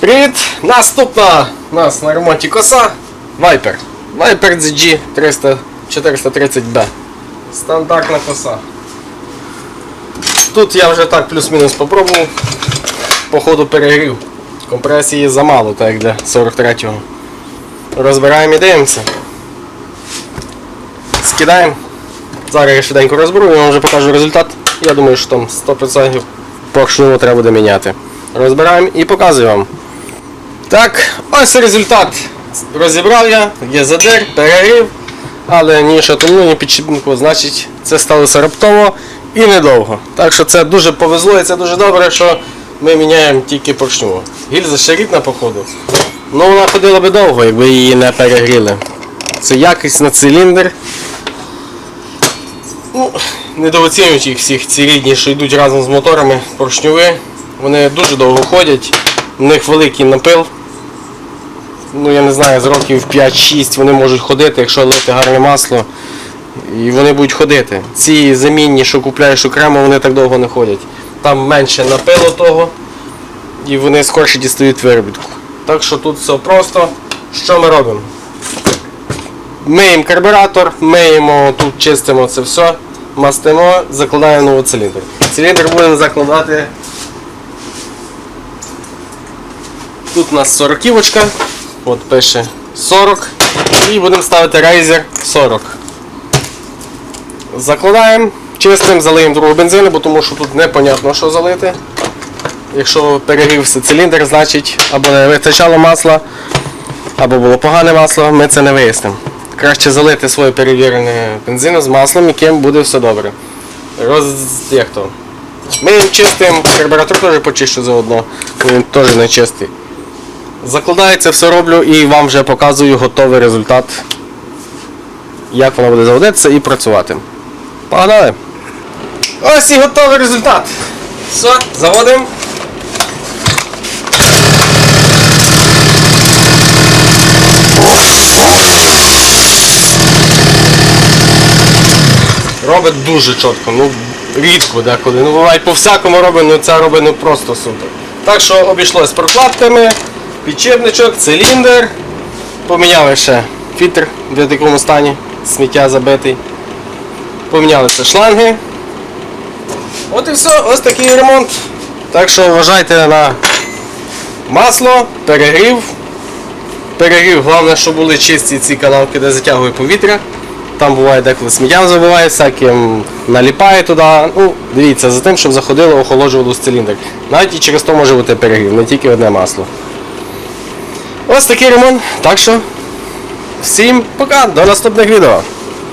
Привіт! Наступна у нас на ремонті коса Viper. Viper ZG 430B. Стандартна коса. Тут я вже так плюс-мінус попробував. Походу перегрів. Компресії замало, так як для 43-го. Розбираємо і дивимося. Скидаємо. Зараз я швиденько розберу і вам вже покажу результат. Я думаю, що там 100% поршню треба буде міняти. Розбираємо і показую вам. Так, ось результат. Розібрав я, є задир, перегрів, але ні шатуну, ні підшипнику, значить це сталося раптово і недовго. Так що це дуже повезло і це дуже добре, що ми міняємо тільки поршню. Гільза ще рідна, походу. Ну вона ходила би довго, якби її не перегріли. Це якість на циліндр. Ну, недооцінюють їх всіх ці рідні, що йдуть разом з моторами поршньові. Вони дуже довго ходять, в них великий напил. Ну, я не знаю, з років 5-6 вони можуть ходити, якщо лити гарне масло. І вони будуть ходити. Ці замінні, що купляєш окремо, вони так довго не ходять. Там менше напилу того, і вони скорше дістають виробітку. Так що тут все просто. Що ми робимо? Миємо карбюратор, миємо, тут чистимо це все, мастимо, закладаємо новий циліндр. Циліндр будемо закладати. Тут у нас 40 от пише 40. І будемо ставити рейзер 40. Закладаємо, чистимо, залиємо другу бензину, бо тому що тут непонятно, що залити. Якщо перегрівся циліндр, значить або не вистачало масла, або було погане масло, ми це не вияснимо. Краще залити своє перевірене бензину з маслом, яким буде все добре. Роз... як то? Ми чистимо, карбюратор теж почищу заодно, він теж не чистий. Закладається, все роблю і вам вже показую готовий результат, як воно буде заводитися і працювати. Погнали! Ось і готовий результат. Все, заводимо. Робить дуже чітко, ну рідко деколи. Ну буває по всякому робить, ну це робить ну просто супер. Так що обійшлось прокладками, підчепничок, циліндр. Поміняли ще фільтр в такому стані, сміття забитий. Помінялися шланги. От і все, ось такий ремонт. Так що вважайте на масло, перегрів. Перегрів, головне, щоб були чисті ці канавки, де затягує повітря. Там буває деколи сміттям забиває, всяким наліпає туди. Ну, дивіться, за тим, щоб заходило, охолоджувалося циліндр. Навіть і через то може бути перегрів, не тільки одне масло. Ось такий ремонт. Так що, всім пока, до наступних відео.